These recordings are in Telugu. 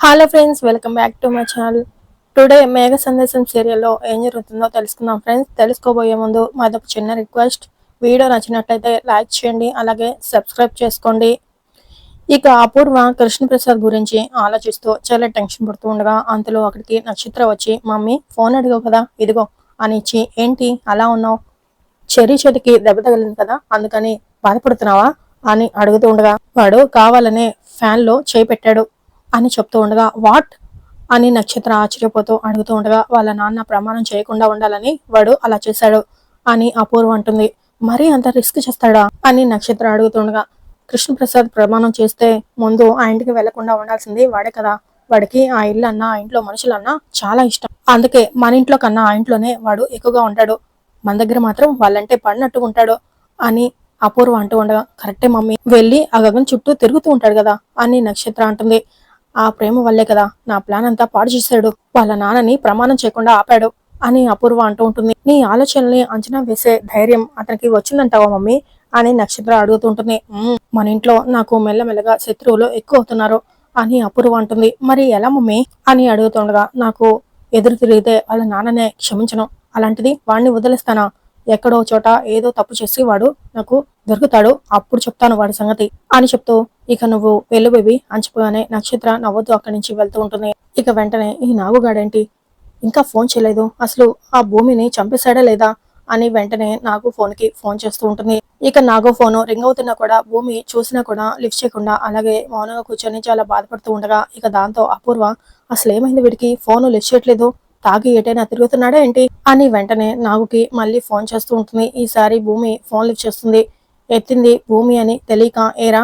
Hello friends welcome back to my channel today Megha Sandesam సీరియల్లో ఏం జరుగుతుందో తెలుసుకుందాం ఫ్రెండ్స్ తెలుసుకోబోయే ముందు మాదొక చిన్న రిక్వెస్ట్ వీడియో నచ్చినట్లయితే లైక్ చేయండి అలాగే సబ్స్క్రైబ్ చేసుకోండి. ఇక అపూర్వ కృష్ణప్రసాద్ గురించి ఆలోచిస్తూ చాలా టెన్షన్ పడుతూ ఉండగా అంతలో అక్కడికి నక్షత్ర వచ్చి మమ్మీ ఫోన్ అడిగావు కదా ఇదిగో అని ఇచ్చి ఏంటి అలా ఉన్నావు? చెరి చేతికి దెబ్బ తగిలింది కదా అందుకని బాధపడుతున్నావా? అని అడుగుతూ ఉండగా వాడు కావాలనే ఫ్యాన్లో చేయి పెట్టాడు. అని చెప్తూ ఉండగా వాట్? అని నక్షత్ర ఆశ్చర్యపోతూ అడుగుతూ ఉండగా వాళ్ళ నాన్న ప్రమాణం చేయకుండా ఉండాలని వాడు అలా చేశాడు అని అపూర్వ అంటుంది. మరీ అంత రిస్క్ చేస్తాడా? అని నక్షత్ర అడుగుతుండగా కృష్ణప్రసాద్ ప్రమాణం చేస్తే ముందు ఆ ఇంటికి వెళ్ళకుండా ఉండాల్సింది వాడే కదా. వాడికి ఆ ఇల్లు అన్నా ఆ ఇంట్లో మనుషులన్నా చాలా ఇష్టం. అందుకే మన ఇంట్లో కన్నా ఆ ఇంట్లోనే వాడు ఎక్కువగా ఉంటాడు. మన దగ్గర మాత్రం వాళ్ళంటే పడినట్టు ఉంటాడు అని అపూర్వ అంటూ ఉండగా కరెక్టే మమ్మీ. వెళ్ళి ఆ గగన్ చుట్టూ తిరుగుతూ ఉంటాడు కదా అని నక్షత్ర అంటుంది. ఆ ప్రేమ వల్లే కదా నా ప్లాన్ అంతా పాడు చేశాడు. వాళ్ళ నాన్నని ప్రమాణం చేయకుండా ఆపాడు అని అపూర్వ అంటూ ఉంటుంది. నీ ఆలోచనల్ని అంచనా వేసే ధైర్యం అతనికి వచ్చిందంటావా మమ్మీ? అని నక్షత్ర అడుగుతుంటుంది మన ఇంట్లో నాకు మెల్లమెల్లగా శత్రువులు ఎక్కువ అవుతున్నారు అని అపూర్వ అంటుంది. మరి ఎలా మమ్మీ? అని అడుగుతుండగా నాకు ఎదురు తిరిగితే వాళ్ళ నాన్ననే క్షమించను. అలాంటిది వాడిని వదిలేస్తానా? ఎక్కడో చోట ఏదో తప్పు చేసి వాడు నాకు దొరుకుతాడు అప్పుడు చెప్తాను వాడి సంగతి అని చెప్తూ ఇక నువ్వు వెళ్ళు బేబీ అని చెప్పగానే నక్షత్ర నవ్వుతూ అక్కడి నుంచి వెళ్తూ ఉంటుంది. ఇక వెంటనే ఈ నాగుగాడేంటి? ఇంకా ఫోన్ చేయలేదు. అసలు ఆ భూమిని చంపేశాడా లేదా అని వెంటనే నాగు ఫోన్కి ఫోన్ చేస్తూ ఉంటుంది. ఇక నాగు ఫోన్ రింగ్ అవుతున్నా కూడా భూమి చూసినా కూడా లిఫ్ట్ చేయకుండా అలాగే మౌనంగా కూర్చొని చాలా బాధపడుతూ ఉండగా ఇక దాంతో అపూర్వ అసలు ఏమైంది వీడికి? ఫోన్ లిఫ్ట్ చేయట్లేదు. తాగి ఎటైనా తిరుగుతున్నాడా ఏంటి? అని వెంటనే నాగుకి మళ్ళీ ఫోన్ చేస్తూ ఉంటుంది. ఈసారి భూమి ఫోన్ లిఫ్ట్ చేస్తుంది. ఎత్తింది భూమి అని తెలియక ఏరా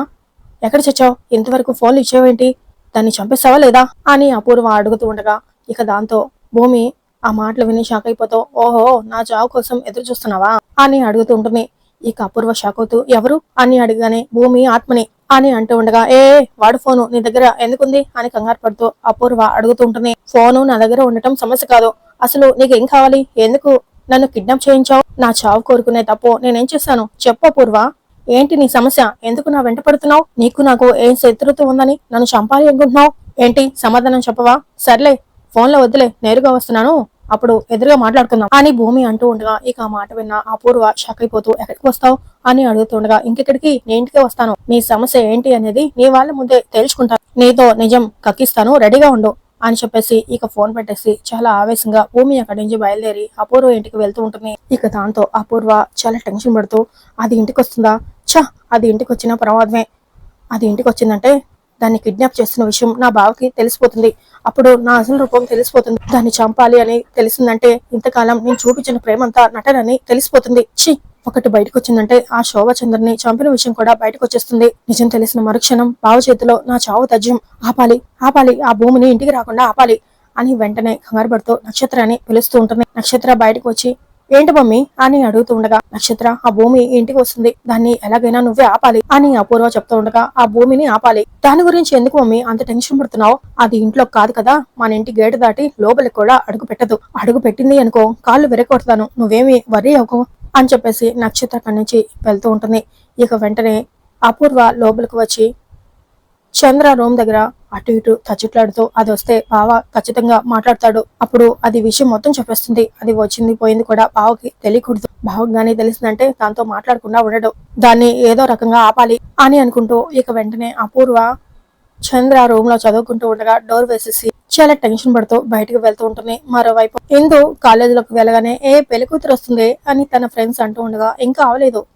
ఎక్కడ చచ్చావు? ఇంతవరకు ఫోన్లు ఇచ్చావేంటి దాన్ని చంపేస్తావా లేదా? అని అపూర్వ అడుగుతూ ఉండగా ఇక దాంతో భూమి ఆ మాటలు విని షాక్ అయిపోతూ ఓహో నా జాబ్ కోసం ఎదురు చూస్తున్నావా? అని అడుగుతూ ఉంటుంది. ఇక అపూర్వ షాక్ అవుతూ ఎవరు? అని అడిగానే భూమి ఆత్మని. అని అంటూ ఉండగా ఏ వాడు ఫోను నీ దగ్గర ఎందుకుంది? అని కంగారు పడుతూ అపూర్వ అడుగుతూ ఉంటుంది ఫోను నా దగ్గర ఉండటం సమస్య కాదు. అసలు నీకు ఏం కావాలి? ఎందుకు నన్ను కిడ్నాప్ చేయించావు? నా చావు కోరుకునే తప్పు నేనేం చేశాను? చెప్పు అపూర్వ. ఏంటి నీ సమస్య? ఎందుకు నా వెంట పడుతున్నావు? నీకు నాకు ఏం శత్రుత్వం ఉందని నన్ను చంపాలి అనుకుంటున్నావు? ఏంటి? సమాధానం చెప్పవా? సర్లే ఫోన్లో వద్దులే నేరుగా వస్తున్నాను. అప్పుడు ఎదురుగా మాట్లాడుకుందాం. అని భూమి అంటూ ఉండగా ఇక ఆ మాట విన్న అపూర్వ షాక్ అయిపోతూ ఎక్కడికి వస్తావు? అని అడుగుతుండగా ఇంకెక్కడికి? నీ ఇంటికే వస్తాను. నీ సమస్య ఏంటి అనేది నీ వాళ్ళ ముందే తేల్చుకుంటాను నీతో నిజం కక్కిస్తాను. రెడీగా ఉండు. అని చెప్పేసి ఇక ఫోన్ పెట్టేసి చాలా ఆవేశంగా భూమి అక్కడి నుంచి బయలుదేరి అపూర్వ ఇంటికి వెళ్తూ ఉంటుంది. ఇక దాంతో అపూర్వ చాలా టెన్షన్ పడుతూ అది ఇంటికి వస్తుందా? చ అది ఇంటికి వచ్చిన ప్రమాదమే. అది ఇంటికి వచ్చిందంటే దాన్ని కిడ్నాప్ చేస్తున్న విషయం నా బావకి తెలిసిపోతుంది. అప్పుడు నా అసలు రూపం తెలిసిపోతుంది. దాన్ని చంపాలి అని తెలిసిందంటే ఇంతకాలం నేను చూపించిన ప్రేమంతా నటనని తెలిసిపోతుంది. ఛీ! ఒకటి బయటకు వచ్చిందంటే ఆ శోభచంద్రని చంపిన విషయం కూడా బయటకు వచ్చేస్తుంది నిజం తెలిసిన మరుక్షణం బావ చేతిలో నా చావు తజ్యం ఆపాలి ఆపాలి ఆ భూమిని ఇంటికి రాకుండా ఆపాలి అని వెంటనే కంగారు పడుతూ నక్షత్రాన్ని పిలుస్తూ ఉంటుంది. నక్షత్ర బయటకు వచ్చి ఏంటి మమ్మీ అని అడుగుతూ ఉండగా నక్షత్ర ఆ భూమి ఇంటికి వస్తుంది. దాన్ని ఎలాగైనా నువ్వే ఆపాలి అని అపూర్వ చెప్తూ ఉండగా ఆ భూమిని ఆపాలి. దాని గురించి ఎందుకు మమ్మీ అంత టెన్షన్ పడుతున్నావు? అది ఇంట్లో కాదు కదా. మన ఇంటి గేటు దాటి లోపలికి కూడా అడుగు పెట్టదు. అడుగు పెట్టింది అనుకో కాళ్ళు విరగొడతాను. నువ్వేమి వరి అవ్వకు అని చెప్పేసి నక్షత్ర అక్కడి నుంచి వెళ్తూ ఉంటుంది. ఇక వెంటనే అపూర్వ లోపలికి వచ్చి చంద్ర రూమ్ దగ్గర అటు ఇటు తచ్చిట్లాడుతూ అది వస్తే బావ ఖచ్చితంగా మాట్లాడతాడు. అప్పుడు అది విషయం మొత్తం చెప్పేస్తుంది. అది వచ్చింది పోయింది కూడా బావకి తెలియకూడదు. బావకి గానీ తెలిసిందంటే దాంతో మాట్లాడకుండా ఉండడు. దాన్ని ఏదో రకంగా ఆపాలి అని అనుకుంటూ ఇక వెంటనే అపూర్వ చంద్ర రూమ్లో చదువుకుంటూ ఉండగా డోర్ వేసేసి చాలా టెన్షన్ పడుతూ బయటకు వెళ్తూ ఉంటుంది. మరోవైపు ఇందు కాలేజీలోకి వెళ్ళగానే ఏ పెళ్ళి కూతురు వస్తుంది? అని తన ఫ్రెండ్స్ అంటూ ఉండగా ఇంకా అవలేదు.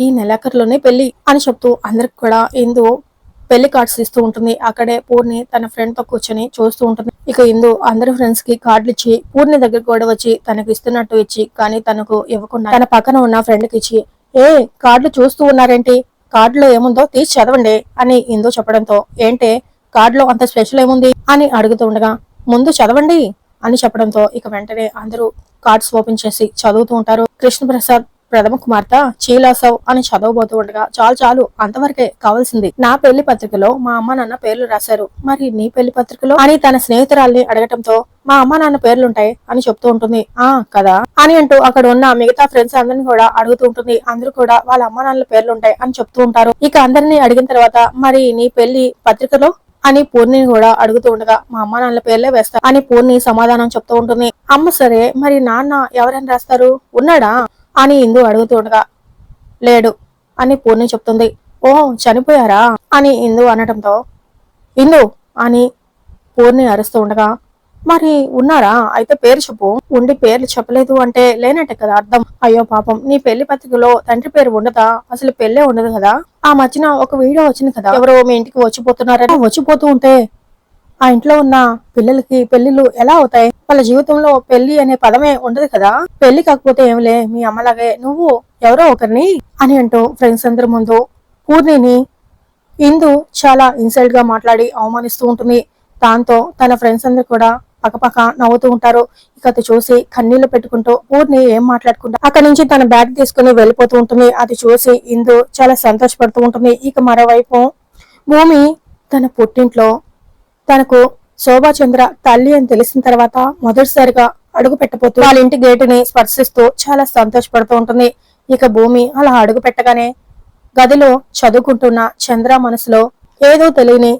ఈ నెలాఖరులోనే పెళ్ళి అని చెప్తూ అందరికి కూడా ఇందు పెళ్ళి కార్డ్స్ ఇస్తూ ఉంటుంది. అక్కడే పూర్ణి తన ఫ్రెండ్తో కూర్చొని చూస్తూ ఉంటుంది. ఇక ఇందు అందరి ఫ్రెండ్స్కి కార్డులు ఇచ్చి పూర్ణి దగ్గర కూడా వచ్చి తనకు ఇస్తున్నట్టు ఇచ్చి కానీ తనకు ఇవ్వకుండా తన పక్కన ఉన్న ఫ్రెండ్కి ఇచ్చి ఏ కార్డులు చూస్తూ ఉన్నారేంటి? కార్డులో ఏముందో తీసి చదవండి అని ఇందు చెప్పడంతో ఏంటే కార్డులో అంత స్పెషల్ ఏముంది? అని అడుగుతూ ఉండగా ముందు చదవండి అని చెప్పడంతో ఇక వెంటనే అందరూ కార్డ్స్ ఓపెన్ చేసి చదువుతూ ఉంటారు. కృష్ణ ప్రసాద్ ప్రథమ కుమార్తె చీలాసవ్ అని చదవబోతూ ఉండగా చాలు చాలు అంతవరకే కావాల్సింది. నా పెళ్ళి పత్రికలో మా అమ్మ నాన్న పేర్లు రాశారు. మరి నీ పెళ్ళి పత్రికలో? అని తన స్నేహితురాల్ని అడగటంతో మా అమ్మ నాన్న పేర్లుంటాయి అని చెప్తూ ఉంటుంది. ఆ కదా? అని అంటూ అక్కడ ఉన్న మిగతా ఫ్రెండ్స్ అందరిని కూడా అడుగుతూ ఉంటుంది. అందరూ కూడా వాళ్ళ అమ్మ నాన్నల పేర్లుంటాయి అని చెప్తూ ఉంటారు. ఇక అందరినీ అడిగిన తర్వాత మరి నీ పెళ్ళి పత్రికలో? అని పూర్ణిని కూడా అడుగుతూ ఉండగా మా అమ్మ నాన్నల పేర్లే వేస్తా అని పూర్ణి సమాధానం చెప్తూ ఉంటుంది. అమ్మ సరే మరి నాన్న ఎవరైనా రాస్తారు? ఉన్నాడా? అని ఇందు అడుగుతుండగా లేడు అని పూర్ణి చెప్తుంది. ఓ చనిపోయారా? అని ఇందు అనటంతో ఇందు అని పూర్ణి అరుస్తూ ఉండగా మరి ఉన్నారా? అయితే పేరు చెప్పు. ఉండి పేర్లు చెప్పలేదు అంటే లేనట్టే కదా అర్థం. అయ్యో పాపం నీ పెళ్ళి పత్రికలో తండ్రి పేరు ఉండదా? అసలు పెళ్ళే ఉండదు కదా? ఆ మధ్యన ఒక వీడియో వచ్చింది కదా ఎవరో మీ ఇంటికి వచ్చిపోతున్నారని వచ్చిపోతూ ఉంటే ఆ ఇంట్లో ఉన్న పిల్లలకి పెళ్ళిళ్ళు ఎలా అవుతాయి? వాళ్ళ జీవితంలో పెళ్ళి అనే పదమే ఉండదు కదా? పెళ్ళి కాకపోతే ఏమిలే మీ అమ్మలాగే నువ్వు ఎవరో ఒకరిని అని అంటూ ఫ్రెండ్స్ అందరి ముందు పూర్ణిని ఇందు చాలా ఇన్సల్ట్గా మాట్లాడి అవమానిస్తూ ఉంటుంది. దాంతో తన ఫ్రెండ్స్ అందరు కూడా పక్కపక్క నవ్వుతూ ఉంటారు. ఇక అది చూసి కన్నీళ్ళు పెట్టుకుంటూ పూర్ణి ఏం మాట్లాడుకుంటా అక్కడి నుంచి తన బ్యాగ్ తీసుకుని వెళ్ళిపోతూ ఉంటుంది. అది చూసి ఇందు చాలా సంతోషపడుతూ ఉంటుంది. ఇక మరోవైపు భూమి తన పుట్టింట్లో తనకు శోభాచంద్ర తల్లి అని తెలిసిన తర్వాత మొదటిసారిగా అడుగు పెట్టబోతూ వాళ్ళ ఇంటి గేటుని స్పర్శిస్తూ చాలా సంతోషపడుతూ ఉంటుంది. ఇక భూమి అలా అడుగు పెట్టగానే గదిలో చదువుకుంటున్న చంద్ర మనసులో ఏదో తెలియని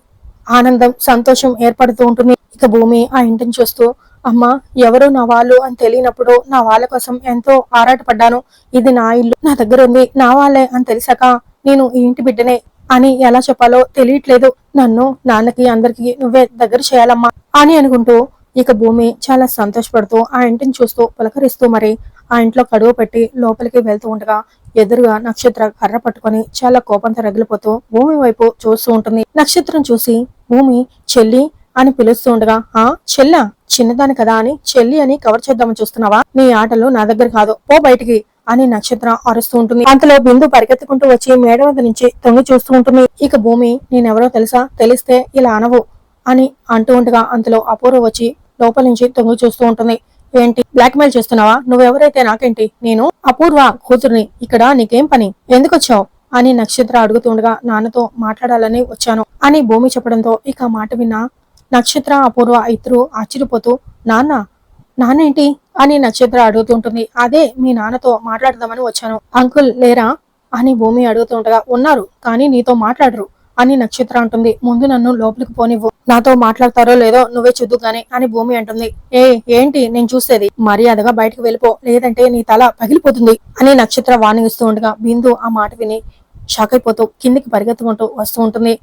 ఆనందం సంతోషం ఏర్పడుతూ ఉంటుంది. ఇక భూమి ఆ ఇంటిని చూస్తూ అమ్మా ఎవరు నా వాళ్ళు? అని తెలియనప్పుడు నా వాళ్ళ కోసం ఎంతో ఆరాటపడ్డాను. ఇది నా ఇల్లు నా దగ్గర ఉంది నా వాళ్ళే అని తెలిసాక నేను ఈ ఇంటి బిడ్డనే అని ఎలా చెప్పాలో తెలియట్లేదు. నన్ను నాన్నకి అందరికి నువ్వే దగ్గర చేయాలమ్మా అని అనుకుంటూ ఇక భూమి చాలా సంతోషపడుతూ ఆ ఇంటిని చూస్తూ పులకరిస్తూ మరి ఆ ఇంట్లో కడుగు పెట్టి లోపలికి వెళ్తూ ఉండగా ఎదురుగా నక్షత్ర కర్ర పట్టుకొని చాలా కోపంతో రగిలిపోతూ భూమి వైపు చూస్తూ ఉంటుంది. నక్షత్రం చూసి భూమి చెల్లి అని పిలుస్తూ ఉండగా ఆ చెల్ల చిన్నదాని కదా అని చెల్లి అని కవర్ చేద్దామని చూస్తున్నావా? నీ ఆటలు నా దగ్గర కాదు. పో బయటికి. అని నక్షత్ర అరుస్తూ ఉంటుంది. అంతలో బిందు పరిగెత్తుకుంటూ వచ్చి మేడ వద్ద నుంచి తొంగి చూస్తూ ఉంటుంది. ఇక భూమి నేనెవరో తెలుసా? తెలిస్తే ఇలా అనవు అని అంటూ ఉండగా అంతలో అపూర్వ వచ్చి లోపల నుంచి తొంగి చూస్తూ ఉంటుంది. ఏంటి? బ్లాక్ మెయిల్ చేస్తున్నావా? నువ్వెవరైతే నాకేంటి? నేను అపూర్వ కూతుర్ని. ఇక్కడ నీకేం పని? ఎందుకు వచ్చావు అని నక్షత్ర అడుగుతుండగా నాన్నతో మాట్లాడాలని వచ్చాను అని భూమి చెప్పడంతో ఇక మాట విన్న నక్షత్ర అపూర్వ ఇద్దరు ఆశ్చర్యపోతూ నాన్న నాన్నేంటి? అని నక్షత్ర అడుగుతుంటుంది అదే మీ నాన్నతో మాట్లాడదామని వచ్చాను. అంకుల్ లేరా అని భూమి అడుగుతుండగా ఉన్నారు కానీ నీతో మాట్లాడరు అని నక్షత్ర అంటుంది. ముందు నన్ను లోపలికి పోనివ్వు. నాతో మాట్లాడతారో లేదో నువ్వే చూద్దుగానే అని భూమి అంటుంది. ఏ ఏంటి? నేను చూసేది. మర్యాదగా బయటకు వెళ్ళిపో. లేదంటే నీ తల పగిలిపోతుంది అని నక్షత్ర వార్నింగ్ ఇస్తూ ఉండగా బిందు ఆ మాట విని షాక్ అయిపోతూ కిందికి పరిగెత్తుకుంటూ వస్తూ ఉంటుంది.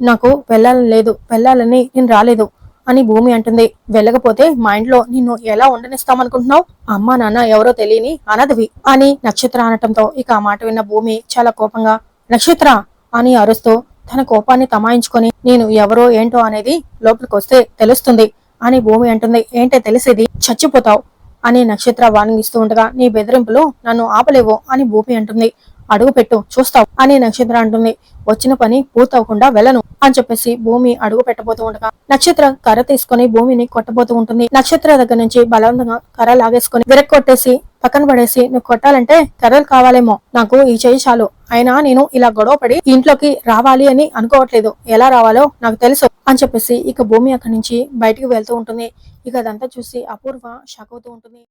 నాకు వెళ్ళాలని లేదు. వెళ్ళాలని నేను రాలేదు. అని భూమి అంటుంది. వెళ్ళకపోతే మా ఇంట్లో నిన్ను ఎలా ఉండనిస్తామనుకుంటున్నావు? అమ్మా నాన్న ఎవరో తెలియని అనదవి అని నక్షత్ర అనటంతో ఇక ఆ మాట విన్న భూమి చాలా కోపంగా నక్షత్ర అని అరుస్తూ తన కోపాన్ని తమాయించుకొని నేను ఎవరో ఏంటో అనేది లోపలికి వస్తే తెలుస్తుంది అని భూమి అంటుంది. ఏంటే తెలిసేది? చచ్చిపోతావు అని నక్షత్ర వార్నింగ్ ఉండగా నీ బెదిరింపులు నన్ను ఆపలేవు అని భూమి అంటుంది. అడుగు పెట్టు చూస్తావు అని నక్షత్ర అంటుంది. వచ్చిన పని పూర్తవకుండా వెళ్ళను అని చెప్పేసి భూమి అడుగు పెట్టబోతూ ఉండగా నక్షత్ర కర్ర తీసుకొని భూమిని కొట్టబోతూ ఉంటుంది. నక్షత్ర దగ్గర నుంచి బలవంతంగా కర్ర లాగేసుకొని విరక్కొట్టేసి పక్కన పడేసి నువ్వు కొట్టాలంటే కర్రలు కావాలేమో నాకు ఈ చేయి చాలు. అయినా నేను ఇలా గొడవ పడి ఇంట్లోకి రావాలి అని అనుకోవట్లేదు. ఎలా రావాలో నాకు తెలుసు అని చెప్పేసి ఇక భూమి అక్కడి నుంచి బయటికి వెళ్తూ ఉంటుంది. ఇక అదంతా చూసి అపూర్వ షాక్ అవుతూ ఉంటుంది.